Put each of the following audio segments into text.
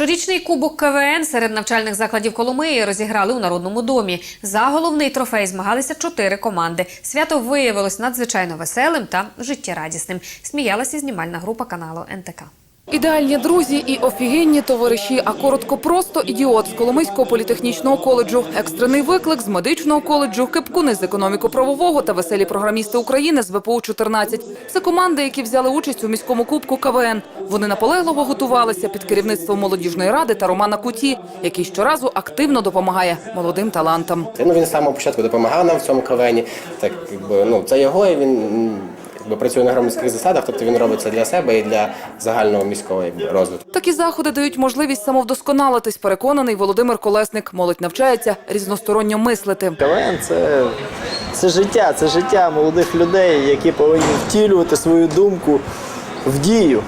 Щорічний кубок КВН серед навчальних закладів Коломиї розіграли у Народному домі. За головний трофей змагалися чотири команди. Свято виявилось надзвичайно веселим та життєрадісним. Сміялася знімальна група каналу НТК. Ідеальні друзі і офігенні товариші, а коротко просто ідіот з Коломийського політехнічного коледжу, екстрений виклик з медичного коледжу, кипкуни з економіко-правового та веселі програмісти України з ВПУ 14 Це команди, які взяли участь у міському кубку КВН. Вони наполегливо готувалися під керівництвом молодіжної ради та Романа Куті, який щоразу активно допомагає молодим талантам. Ну, він з самого початку допомагав нам в цьому КВНі. Так, якби, ну, це його, він якби, працює на громадських засадах, тобто він робить це для себе і для загального міського якби, розвитку. Такі заходи дають можливість самовдосконалитись. Переконаний Володимир Колесник. Молодь навчається різносторонньо мислити. КВН це, це життя, це життя молодих людей, які повинні втілювати свою думку в дію.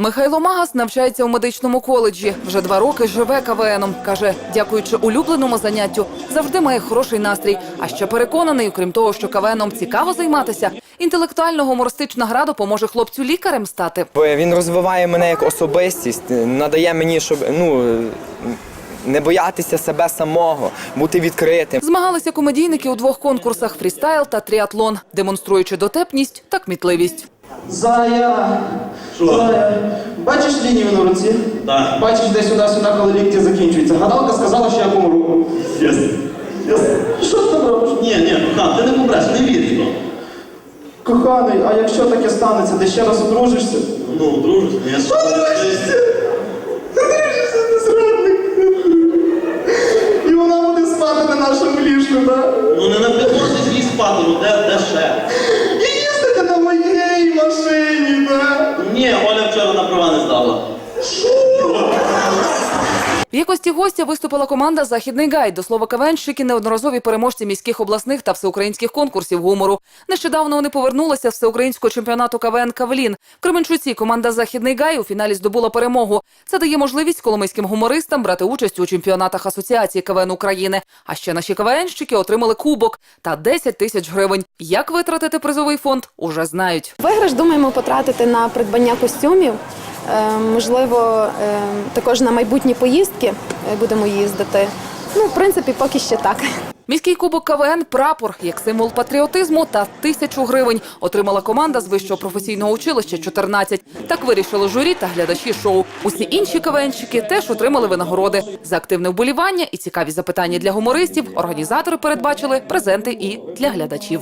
Михайло Магас навчається у медичному коледжі. Вже два роки живе КВНом. Каже, дякуючи улюбленому заняттю, завжди має хороший настрій. А ще переконаний, окрім того, що КВНом цікаво займатися, інтелектуально-гумористична гра допоможе хлопцю лікарем стати. Він розвиває мене як особистість, надає мені, щоб ну не боятися себе самого, бути відкритим. Змагалися комедійники у двох конкурсах фрістайл та тріатлон, демонструючи дотепність та кмітливість. Зая, Зая, бачиш лінію на руці? Так. Бачиш де сюди-сюди, коли лікті закінчуються. Гадалка сказала, що я помру. Коханий, а якщо таке станеться, ти ще раз одружишся? Ну, одружишся, я ж... Одружишся! Одружишся, ти зрадник! І вона буде спати на нашому ліжку, так? Ну не на підлозі їй спати, ну де, де ще? І їздити на моїй машині, так? Ні, Оля вчора на права не здала. В якості гостя виступила команда Західний гайд. До слова КВНщики неодноразові переможці міських обласних та всеукраїнських конкурсів гумору. Нещодавно вони повернулися з всеукраїнського чемпіонату КВН Кавлін. В Кременчуці команда Західний гай у фіналі здобула перемогу. Це дає можливість коломийським гумористам брати участь у чемпіонатах Асоціації КВН України. А ще наші КВНщики отримали кубок та 10 тисяч гривень. Як витратити призовий фонд, уже знають. Виграш думаємо потратити на придбання костюмів. Е, Можливо, е, також на майбутні поїздки е, будемо їздити. Ну, в принципі, поки ще так. Міський кубок КВН прапор як символ патріотизму та тисячу гривень отримала команда з вищого професійного училища 14. Так вирішили журі та глядачі шоу. Усі інші КВНщики теж отримали винагороди за активне вболівання і цікаві запитання для гумористів. Організатори передбачили презенти і для глядачів.